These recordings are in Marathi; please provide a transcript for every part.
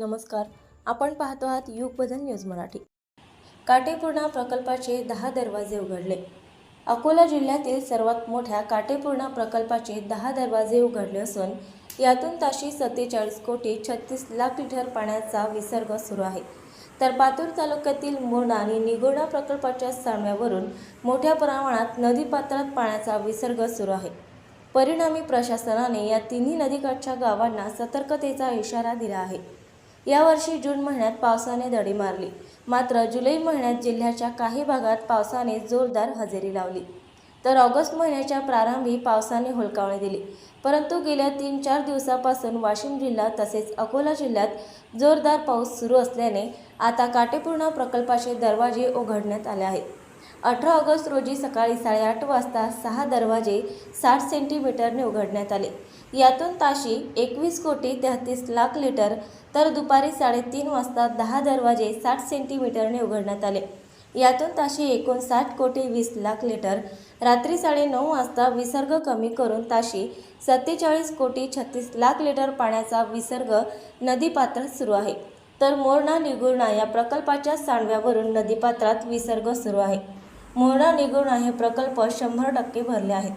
नमस्कार. आपण पाहतो आहात युगबदल न्यूज मराठी. काटेपूर्णा प्रकल्पाचे दहा दरवाजे उघडले. अकोला जिल्ह्यातील सर्वात मोठ्या काटेपूर्णा प्रकल्पाचे दहा दरवाजे उघडले असून यातून ताशी सत्तेचाळीस कोटी छत्तीस लाख लिटर पाण्याचा विसर्ग सुरू आहे. तर पातूर तालुक्यातील मोरणा आणि निगोडा प्रकल्पाच्या साम्यावरून मोठ्या प्रमाणात नदीपात्रात पाण्याचा विसर्ग सुरू आहे. परिणामी प्रशासनाने या तिन्ही नदीकाठच्या गावांना सतर्कतेचा इशारा दिला आहे. यावर्षी जून महिन्यात पावसाने दडी मारली. मात्र जुलै महिन्यात जिल्ह्याच्या काही भागात पावसाने जोरदार हजेरी लावली. तर ऑगस्ट महिन्याच्या प्रारंभी पावसाने हुलकावणी दिली. परंतु गेल्या तीन चार दिवसापासून वाशिम जिल्हा तसेच अकोला जिल्ह्यात जोरदार पाऊस सुरू असल्याने आता काटेपूर्णा प्रकल्पाचे दरवाजे उघडण्यात आले आहेत. अठरा ऑगस्ट रोजी सकाळी साडेआठ वाजता सहा दरवाजे साठ सेंटीमीटरने उघडण्यात आले. यातून ताशी एकवीस कोटी तेहतीस लाख लिटर तर दुपारी साडेतीन वाजता दहा दरवाजे साठ सेंटीमीटरने उघडण्यात आले. यातून ताशी एकोणसाठ कोटी वीस लाख लिटर रात्री साडेनऊ वाजता विसर्ग कमी करून ताशी सत्तेचाळीस कोटी छत्तीस लाख लिटर पाण्याचा विसर्ग नदीपात्रात सुरू आहे. तर मोरणा निगुर्णा या प्रकल्पाच्या सांडव्यावरून नदीपात्रात विसर्ग सुरू आहे. मोहणा निगुर्णा हे प्रकल्प शंभर टक्के भरले आहेत.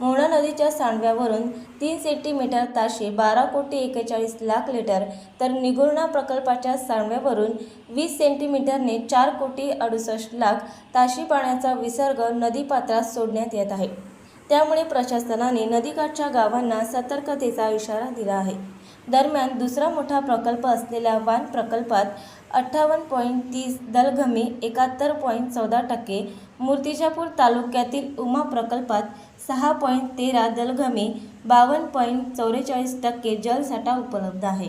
मोहणा नदीच्या सांडव्यावरून तीन सेंटीमीटर ताशी बारा कोटी एकेचाळीस लाख लिटर तर निगुर्णा प्रकल्पाच्या सांडव्यावरून वीस सेंटीमीटरने चार कोटी अडुसष्ट लाख ताशी पाण्याचा विसर्ग नदीपात्रात सोडण्यात येत आहे. त्यामुळे प्रशासनाने नदीकाठच्या गावांना सतर्कतेचा इशारा दिला आहे. दरम्यान दुसरा मोठा प्रकल्प असलेल्या वान प्रकल्पात अठ्ठावन्न पॉईंट तीस दलघमी एकाहत्तर पॉईंट चौदा टक्के मूर्तिजापूर तालुक्यातील उमा प्रकल्पात सहा पॉईंट तेरा दलघमी बावन्न पॉईंट चौवेचाळीस टक्के जलसाठा उपलब्ध आहे.